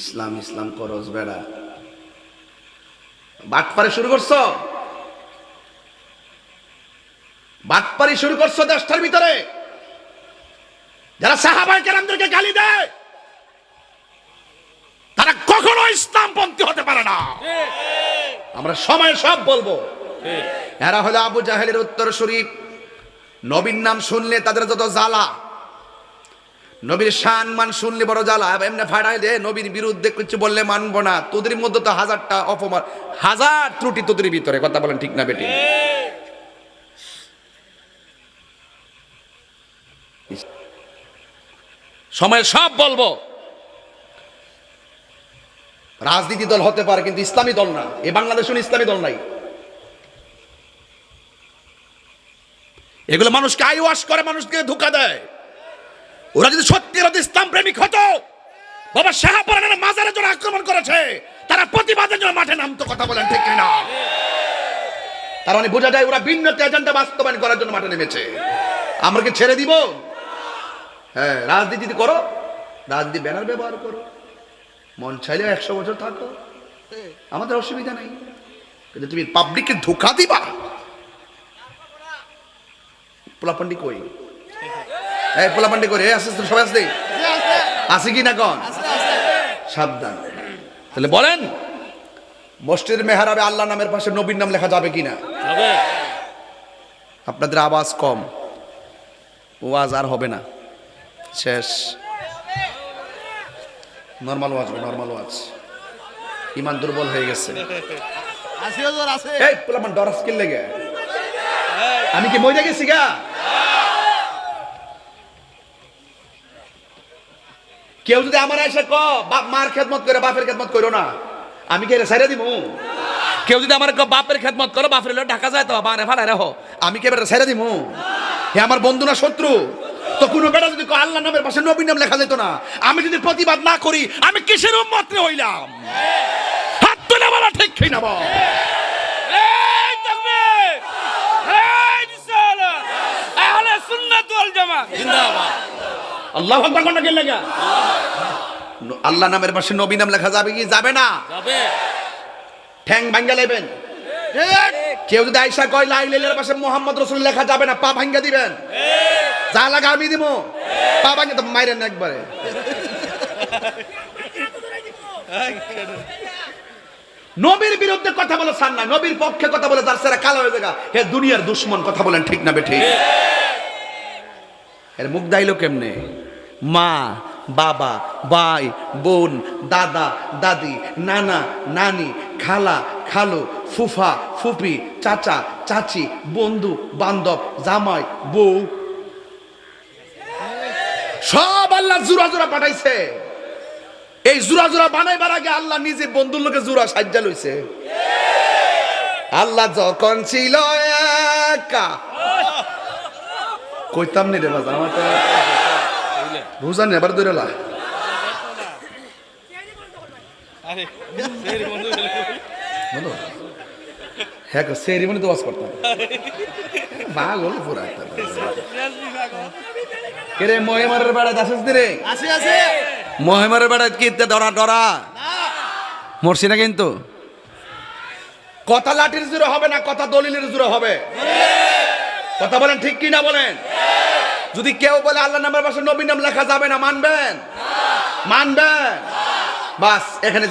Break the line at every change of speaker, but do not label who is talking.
ইসলাম ইসলাম করস বেড়া। বাটপারে শুরু করছ? বাটপারি শুরু করছ দেশটার ভিতরে? যারা সাহাবাই কেরামদেরকে গালি দেয়, তারা কখনো ইসলামপন্থী হতে পারে না। আমরা সময় সব বলব। এরা হলো আবু জাহেলের উত্তর শরীফ নবীর নাম শুনলে তাদের যত জ্বালা নবীর শান মান শুনলে বড় জ্বালা এমনি ফাটাই দে, নবীর বিরুদ্ধে কিছু বললে মানবো না। তোদের মধ্যে তো হাজারটা অপমান, হাজার ত্রুটি তোদের ভিতরে, কথা বলেন ঠিক না বেটি? সময় সব বলব। রাজনীতি দল হতে পারে, কিন্তু ইসলামী দল না। এ বাংলাদেশ ইসলামী দল নাই। এগুলো মানুষকে আই ওয়াশ করে, মানুষকে ধোকা দেয়। ওরা যদি সত্যি যদি ইসলাম প্রেমিক হতো, বাবা শাহপুরানের মাজারের জন্য আক্রমণ করেছে, তারা প্রতিবাদের জন্য মাঠে নামতো, কথা বলেন ঠিক না তার মানে বোঝা যায় ওরা ভিন্ন এজেন্ডা বাস্তবায়ন করার জন্য মাঠে নেমেছে। আমরা কি ছেড়ে দিব? হ্যাঁ রাজনীতি যদি করো, রাজনীতি ব্যানার ব্যবহার করো, মন চাইলে একশো বছর থাকো। আমাদের অসুবিধা নেই। কিন্তু তুমি পাবলিককে ধোকা দিবা? পোলাপান্ডি কই? এই পোলাপান্ডি এই আসিস তো সবাই আসতে। আছে কি না কন? সাবধান। তাহলে বলেন মসজিদের মেহরাবে আল্লাহ নামের পাশে নবীর নাম লেখা যাবে কিনা? আপনাদের আওয়াজ কম ওয়াজ আর হবে না। শেষ। নর্মাল ওয়াজ নর্মাল ওয়াজ। ইমান দুর্বল হয়ে গেছে।
আছে আছে।
এই পোলাপান ডরাস কিল লেগে। আমি কি মরে গেছি গা? কেউ যদি আমার এসে ক বাপ মার খেদমত করে বাপের খেদমত করো না। আমি কি সাইরা দিব কেউ যদি আমার ক বাপের খেদমত করো বাপের ঢাকা যায় তো বারে ফাড়াই রাখো আমি কে বেটা সাইরা দিব হে আমার বন্ধু না শত্রু তো কোনো বেটা যদি আল্লাহ নামের পাশে নবীর নাম লেখা যেত না আমি যদি প্রতিবাদ না করি আমি কিসের উম্মতে হইলাম? হাত তুলে বলা ঠিক কি না বল।
এই তাকবীর এই রিসালাত আহলে সুন্নাত ওয়াল জামাত। জিন্দাবাদ।
আল্লাহ গেল লাগা আল্লাহ নামের পাশে নবী নাম লেখা যাবে কি? যাবে না।
যাবে।
ঠ্যাং ভাঙ্গা লেবেন কেউ যদি আইসা কয় লাই লাইলের পাশে মোহাম্মদ রসুল লেখা যাবে না পা ভাঙ্গা দিবেন। যা লাগা আমি দিব। পা ভাঙ্গা তো মাইরেন না একবারে। নবীর বিরুদ্ধে কথা বলে সান না নবীর পক্ষে কথা বলে যার সেরা কালো হয়ে যাগা হে দুনিয়ার দুশ্মন কথা বলেন ঠিক না বেঠি এর মুখ দাইলো কেমনে? মা বাবা, ভাই, বোন, দাদা, দাদি, নানা, নানি, খালা, খালু, ফুফা, ফুপি, চাচা, চাচি, বন্ধু, বান্ধব, জামাই, বউ। সব আল্লাহ জুরা জুরা পাঠাইছে। এই জুরা জুরা বানাইবার আগে আল্লাহ নিজে বন্ধুর লোকে জুরা সাজ্জা লইছে। আল্লাহ যখন ছিল একা। কইতাম নি রে বাজা আমার বুঝান এবার ধরে লা হ্যাঁ সেরিমনি তো ওয়াজ করতাম পুরা আসিস রে মহিমারের বেড়ায় কি তে ডরা ডরা মরছি না কিন্তু কথা লাঠির জুড়ে হবে না কথা দলিলের জুড়ে হবে কথা বলেন ঠিক কি না বলেন যদি কেউ বলে আল্লাহ নামের পাশে নবী নাম লেখা যাবে না, মানবেন? মানবেন? বাস, এখানে